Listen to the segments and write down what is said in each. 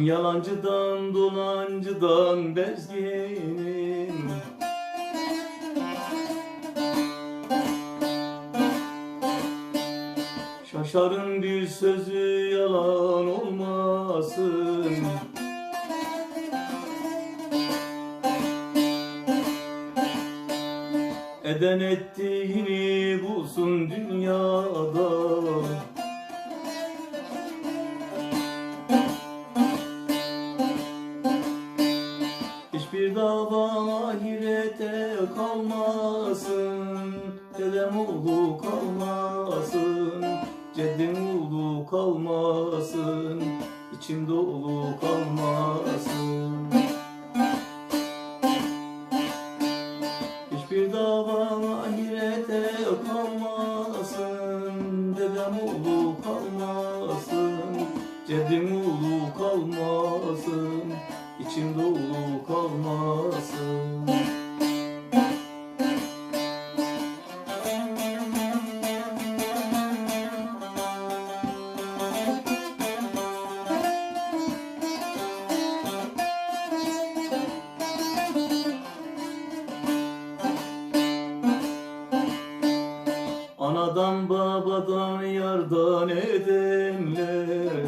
Yalancıdan dolancıdan bezginim Şaşarın bir sözü yalan olmasın. Eden ettiğini bulsun dünyada ahirete kalmasın Dedem oğlu kalmasın Ceddim oğlu kalmasın İçim dolu kalmasın. Hiçbir dava ahirete kalmasın Dedem oğlu kalmasın Ceddim oğlu kalmasın İçim dolu kalmasın Anadan babadan yardan edenler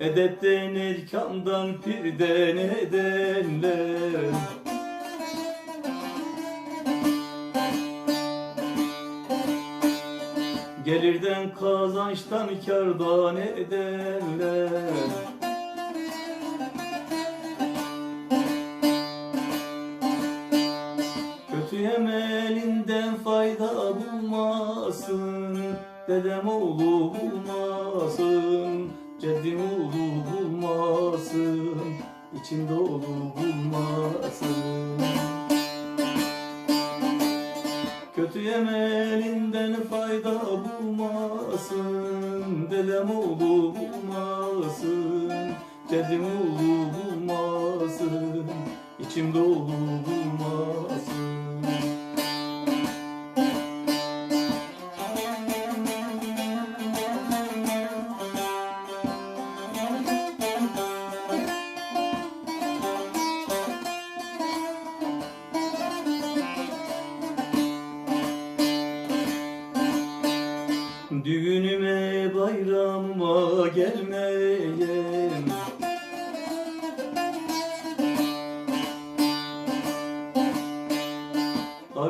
Edepten erkamdan pirden edenler Gelirden kazançtan kardan edenler emelinden fayda bulmasın. Dedem oğlu bulmasın. Ceddim oğlu bulmasın. İçim dolu bulmasın. Kötü emelinden fayda bulmasın. Dedem oğlu bulmasın. Ceddim oğlu bulmasın. İçim dolu bulmasın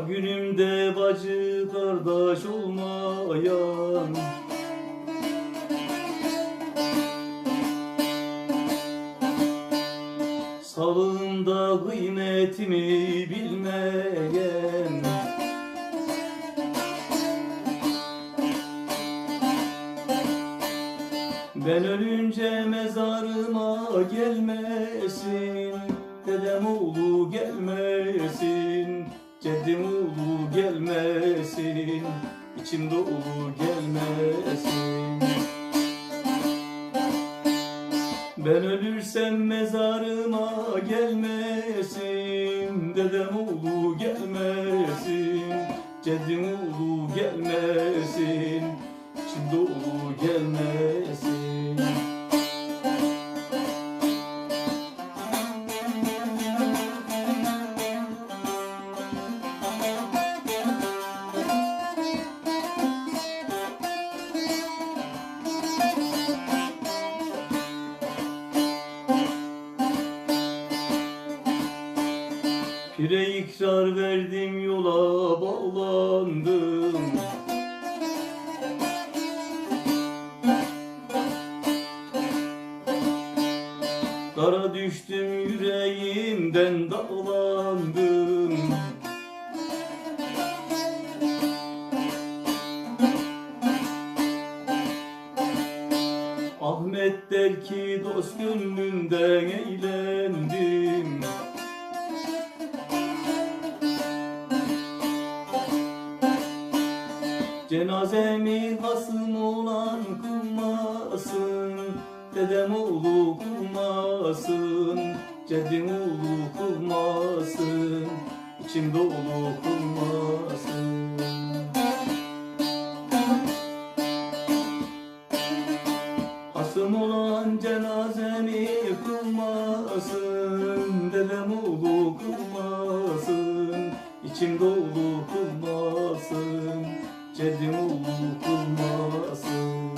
günümde bacı kardeş olmayan. Sağlığında kıymetimi bilmeyen. Ben ölünce mezarıma gelmesin Dedem oğlu gelmesin Ceddim oğlu gelmesin İçim dolu gelmesin. Ben ölürsem mezarıma gelmesin Dedem oğlu gelmesin. Ceddim oğlu gelmesin İçim dolu gelmesin Pire ikrar verdim yola bağlandım. Dara düştüm yüreğimden dağlandım. Ahmet der ki dost gönlünden eğlendim Azemi hasım olan kulmasın Dedem oğlu kulmasın Ceddim oğlu kulmasın İçim dolu kulmasın Hasım olan cenazemi kılmasın Dedem oğlu kılmasın İçim dolu kılmasın Kedim kulmasın